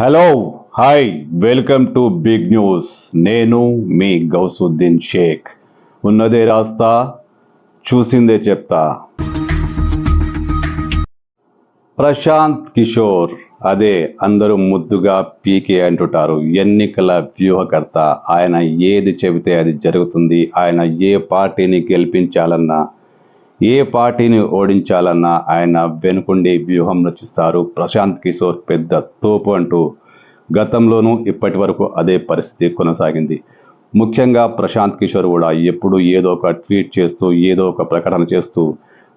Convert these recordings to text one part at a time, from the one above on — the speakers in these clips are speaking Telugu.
Hello hi welcome to big news నేను మీ గౌసుద్దీన్ షేక్. ఉన్నదే రాస్తా చూసిందే చెప్తా. ప్రశాంత్ కిషోర్ అదే అందరూ ముద్దుగా పీకే అంటుంటారు. ఎన్నికల వ్యూహకర్త ఆయన ఏది చెబితే అది జరుగుతుంది ఆయన ఏ పార్టీని గెలిపించాలన్నా ఏ పార్టీని ఓడించాలన్నా ఆయన వెనుకుండి వ్యూహం రచిస్తారు. ప్రశాంత్ కిషోర్ పెద్ద తోపు అంటూ గతంలోనూ ఇప్పటి వరకు అదే పరిస్థితి కొనసాగింది. ముఖ్యంగా ప్రశాంత్ కిషోర్ కూడా ఎప్పుడు ఏదో ఒక ట్వీట్ చేస్తూ ఏదో ఒక ప్రకటన చేస్తూ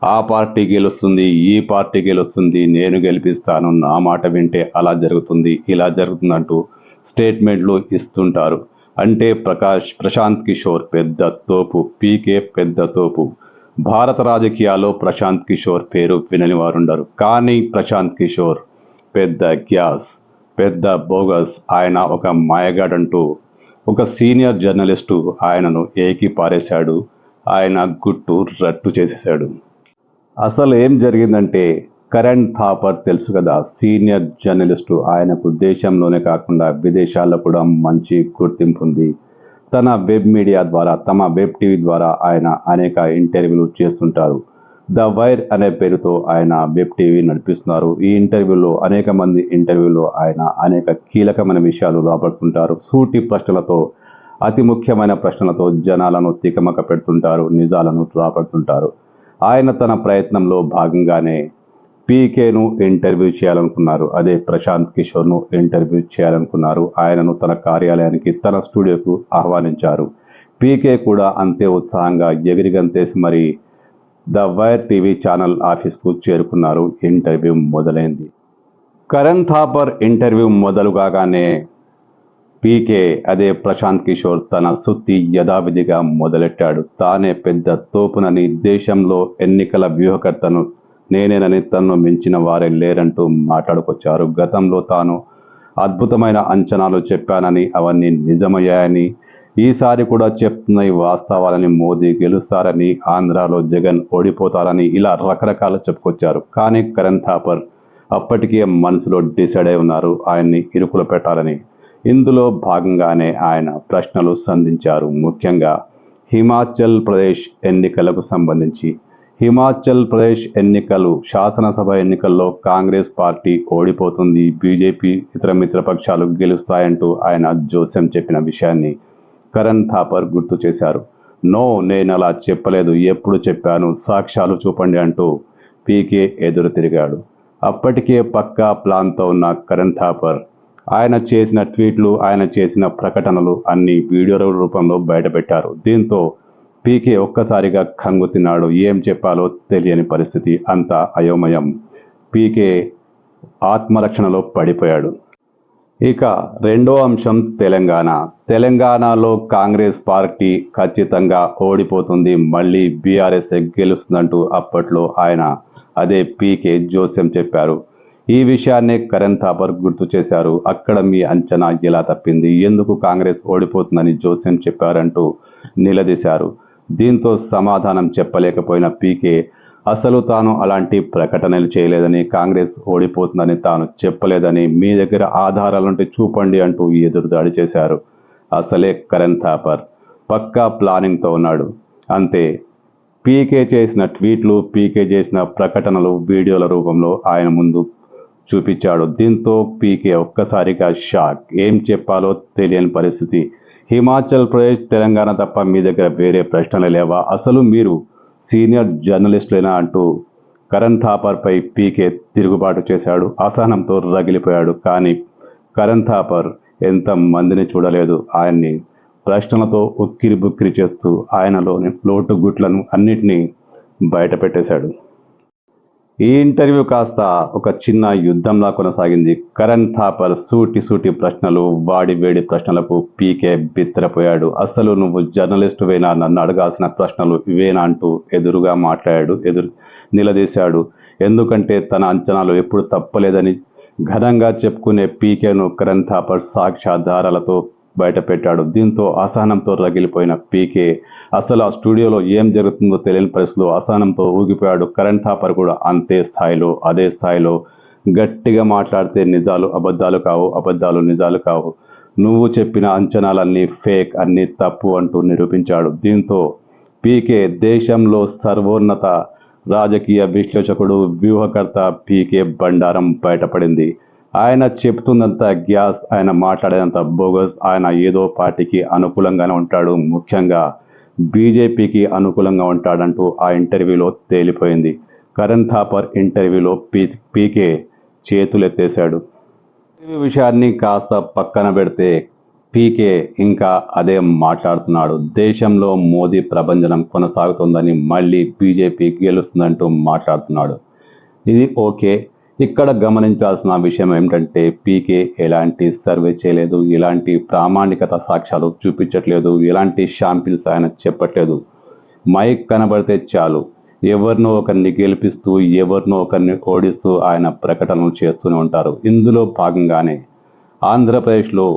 ఆ పార్టీ గెలుస్తుంది ఈ పార్టీ గెలుస్తుంది నేను గెలిపిస్తాను నా మాట వింటే అలా జరుగుతుంది ఇలా జరుగుతుందంటూ స్టేట్మెంట్లు ఇస్తుంటారు. అంటే ప్రకాష్ ప్రశాంత్ కిషోర్ పెద్ద తోపు పీకే పెద్ద తోపు. భారత రాజకీయాల్లో ప్రశాంత్ కిషోర్ పేరు వినని వారుండరు. కానీ ప్రశాంత్ కిషోర్ పెద్ద గ్యాస్ పెద్ద బోగస్ ఆయన ఒక మాయగాడంటూ ఒక సీనియర్ జర్నలిస్టు ఆయనను ఏకి పారేశాడు. ఆయన గుట్టు రట్టు చేసేశాడు. అసలు ఏం జరిగిందంటే కరణ్ థాపర్ తెలుసు కదా సీనియర్ జర్నలిస్టు ఆయనకు దేశంలోనే కాకుండా విదేశాల్లో కూడా మంచి గుర్తింపు ఉంది. తన వెబ్ మీడియా ద్వారా తమ వెబ్ టీవీ ద్వారా ఆయన అనేక ఇంటర్వ్యూలు చేస్తుంటారు. ద వైర్ అనే పేరుతో ఆయన వెబ్ టీవీ నడిపిస్తున్నారు. ఈ ఇంటర్వ్యూలో అనేక మంది ఇంటర్వ్యూలో ఆయన అనేక కీలకమైన విషయాలు రాబడుతుంటారు. సూటి ప్రశ్నలతో అతి ముఖ్యమైన ప్రశ్నలతో జనాలను తికమక పెడుతుంటారు నిజాలను రాబడుతుంటారు. ఆయన తన ప్రయత్నంలో భాగంగానే పీకేను ఇంటర్వ్యూ చేయాలనుకున్నారు. అదే ప్రశాంత్ కిషోర్ను ఇంటర్వ్యూ చేయాలనుకున్నారు. ఆయనను తన కార్యాలయానికి తన స్టూడియోకు ఆహ్వానించారు. పీకే కూడా అంతే ఉత్సాహంగా ఎగిరిగంతేసి మరి ద వైర్ టీవీ ఛానల్ ఆఫీస్కు చేరుకున్నారు. ఇంటర్వ్యూ మొదలైంది. కరణ్ థాపర్ ఇంటర్వ్యూ మొదలు కాగానే పీకే అదే ప్రశాంత్ కిషోర్ తన సుత్తి యథావిధిగా మొదలెట్టాడు. తానే పెద్ద తోపునని దేశంలో ఎన్నికల వ్యూహకర్తను నేనేనని తనను మించిన వారే లేరంటూ మాట్లాడుకొచ్చారు. గతంలో తాను అద్భుతమైన అంచనాలు చెప్పానని అవన్నీ నిజమయ్యాయని ఈసారి కూడా చెప్తున్న ఈ వాస్తవాలని మోదీ గెలుస్తారని ఆంధ్రాలో జగన్ ఓడిపోతారని ఇలా రకరకాలు చెప్పుకొచ్చారు. కానీ కరణ్ థాపర్ అప్పటికే మనసులో డిసైడ్ అయి ఉన్నారు ఆయన్ని ఇరుకులు పెట్టాలని. ఇందులో భాగంగానే ఆయన ప్రశ్నలు సంధించారు. ముఖ్యంగా హిమాచల్ ప్రదేశ్ ఎన్నికలకు సంబంధించి హిమాచల్ ప్రదేశ్ ఎన్నికలు. శాసనసభ ఎన్నికల్లో కాంగ్రెస్ పార్టీ ఓడిపోతుంది. బీజేపీ ఇతర మిత్రపక్షాలు గెలుస్తాయంటూ ఆయన జోస్యం చెప్పిన విషయాన్ని కరణ్ థాపర్ గుర్తు చేశారు. నో నేను అలా చెప్పలేదు. ఎప్పుడు చెప్పాను? సాక్ష్యాలు చూపండి అంటూ పీకే ఎదురు తిరిగాడు. అప్పటికే పక్కా ప్లాన్తో ఉన్న కరణ్ థాపర్ ఆయన చేసిన ట్వీట్లు ఆయన చేసిన ప్రకటనలు అన్ని వీడియో రూపంలో బయటపెట్టారు. దీంతో పీకే ఒక్కసారిగా కంగు తిన్నాడు ఏం చెప్పాలో తెలియని పరిస్థితి అంతా అయోమయం. పీకే ఆత్మరక్షణలో పడిపోయాడు. ఇక రెండో అంశం తెలంగాణ. తెలంగాణలో కాంగ్రెస్ పార్టీ ఖచ్చితంగా ఓడిపోతుంది. మళ్ళీ బీఆర్ఎస్ గెలుస్తుందంటూ అప్పట్లో ఆయన అదే పీకే జోస్యం చెప్పారు. ఈ విషయాన్నే కరణ్ థాపర్ గుర్తు చేశారు. అక్కడ మీ అంచనా ఎలా తప్పింది? ఎందుకు కాంగ్రెస్ ఓడిపోతుందని జోస్యం చెప్పారంటూ నిలదీశారు. దీంతో సమాధానం చెప్పలేకపోయిన పీకే అసలు తాను అలాంటి ప్రకటనలు చేయలేదని కాంగ్రెస్ ఓడిపోతుందని తాను చెప్పలేదని మీ దగ్గర ఆధారాలుంటే చూపండి అంటూ ఎదురుదాడి చేశారు. అసలే కరణ్ థాపర్. పక్కా ప్లానింగ్తో ఉన్నాడు. అంతే. పీకే చేసిన ట్వీట్లు పీకే చేసిన ప్రకటనలు వీడియోల రూపంలో ఆయన ముందు చూపించాడు. దీంతో పీకే ఒక్కసారిగా షాక్. ఏం చెప్పాలో తెలియని పరిస్థితి. హిమాచల్ ప్రదేశ్ తెలంగాణ తప్ప మీ దగ్గర వేరే ప్రశ్నలు లేవా? అసలు మీరు సీనియర్ జర్నలిస్టులేనా అంటూ కరణ్ థాపర్పై పీకే తిరుగుబాటు చేశాడు. అసహనంతో రగిలిపోయాడు. కానీ కరణ్ థాపర్ ఎంత మందిని చూడలేదు. ఆయన్ని ప్రశ్నలతో ఉక్కిరి బుక్కిరి చేస్తూ ఆయనలోని లోటు గుట్లను అన్నిటినీ బయట పెట్టేశాడు ఈ ఇంటర్వ్యూ కాస్త ఒక చిన్న యుద్ధంలా కొనసాగింది. కరణ్ థాపర్ సూటి సూటి ప్రశ్నలు వాడి వేడి ప్రశ్నలకు పీకే బిత్తరపోయాడు. అసలు నువ్వు జర్నలిస్టువేనా? నన్ను అడగాల్సిన ప్రశ్నలు ఇవేనా అంటూ ఎదురుగా మాట్లాడాడు ఎదురు నిలదీశాడు. ఎందుకంటే తన అంచనాలు ఎప్పుడు తప్పలేదని ఘనంగా చెప్పుకునే పీకేను కరణ్ థాపర్ సాక్ష్యాధారాలతో బయటపెట్టాడు. దీంతో అసహనంతో రగిలిపోయిన పీకే అసలు ఆ స్టూడియోలో ఏం జరుగుతుందో తెలియని పరిస్థితులు అసహనంతో ఊగిపోయాడు. కరణ్ థాపర్ కూడా అంతే స్థాయిలో అదే స్థాయిలో గట్టిగా మాట్లాడితే నిజాలు అబద్ధాలు కావు అబద్ధాలు నిజాలు కావు. నువ్వు చెప్పిన అంచనాలన్నీ ఫేక్ అన్నీ తప్పు అంటూ నిరూపించాడు. దీంతో పీకే దేశంలో సర్వోన్నత రాజకీయ విశ్లేషకుడు వ్యూహకర్త పీకే బండారం బయటపడింది. ఆయన చెప్తున్నంత గ్యాస్ ఆయన మాట్లాడేంత బోగస్ ఆయన ఏదో పార్టీకి అనుకూలంగానే ఉంటాడు ముఖ్యంగా బీజేపీకి అనుకూలంగా ఉంటాడంటూ ఆ ఇంటర్వ్యూలో తేలిపోయింది. కరణ్ థాపర్ ఇంటర్వ్యూలో పీ పీకే చేతులెత్తేశాడు. విషయాన్ని కాస్త పక్కన పెడితే పీకే ఇంకా అదే మాట్లాడుతున్నాడు. దేశంలో మోదీ ప్రభంజనం కొనసాగుతుందని మళ్ళీ బీజేపీ గెలుస్తుందంటూ మాట్లాడుతున్నాడు. ఇది ఓకే. ఇక్కడ గమనించాల్సిన విషయం ఏమిటంటే పీకే ఎలాంటి సర్వే చేయలేదు ఎలాంటి ప్రామాణికత సాక్ష్యాలు చూపించట్లేదు ఎలాంటి షాంపిల్స్ ఆయన చెప్పట్లేదు. మైక్ కనబడితే చాలు. ఎవరినో ఒకరిని గెలిపిస్తూ ఎవరినో ఒకరిని ఓడిస్తూ ఆయన ప్రకటనలు చేస్తూనే ఉంటారు. ఇందులో భాగంగానే ఆంధ్రప్రదేశ్లో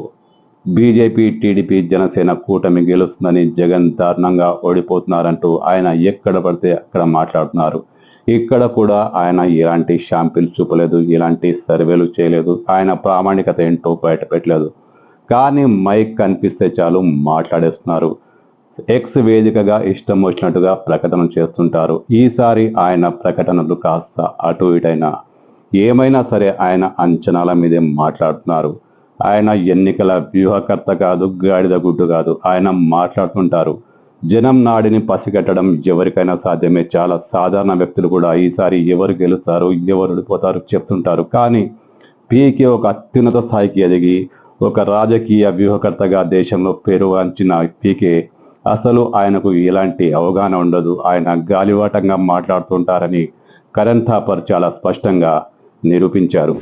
బీజేపీ టీడీపీ జనసేన కూటమి గెలుస్తుందని జగన్ దారుణంగా ఓడిపోతున్నారంటూ ఆయన ఎక్కడ పడితే అక్కడ మాట్లాడుతున్నారు. ఇక్కడ కూడా ఆయన ఎలాంటి షాంపిల్ చూపలేదు ఎలాంటి సర్వేలు చేయలేదు. ఆయన ప్రామాణికత ఏంటో బయట పెట్టలేదు. కానీ మైక్ కనిపిస్తే చాలు మాట్లాడేస్తున్నారు. ఎక్స్ వేదికగా ఇష్టం వచ్చినట్టుగా ప్రకటన చేస్తుంటారు. ఈసారి ఆయన ప్రకటనలు కాస్త అటు ఇటైనా. ఏమైనా సరే ఆయన అంచనాల మీదే మాట్లాడుతున్నారు. ఆయన ఎన్నికల వ్యూహకర్త కాదు గాడిద గుడ్డు కాదు. ఆయన మాట్లాడుతుంటారు. జనం నాడిని పసిగట్టడం ఎవరికైనా సాధ్యమే. చాలా సాధారణ వ్యక్తులు కూడా ఈసారి ఎవరు గెలుస్తారు ఎవరు ఓడిపోతారు చెప్తుంటారు. కానీ పీకే ఒక అత్యున్నత స్థాయికి ఎదిగి ఒక రాజకీయ వ్యూహకర్తగా దేశంలో పేరుగాంచిన పీకే అసలు ఆయనకు ఎలాంటి అవగాహన ఉండదు. ఆయన గాలివాటంగా మాట్లాడుతుంటారని కరణ్ థాపర్ చాలా స్పష్టంగా నిరూపించారు.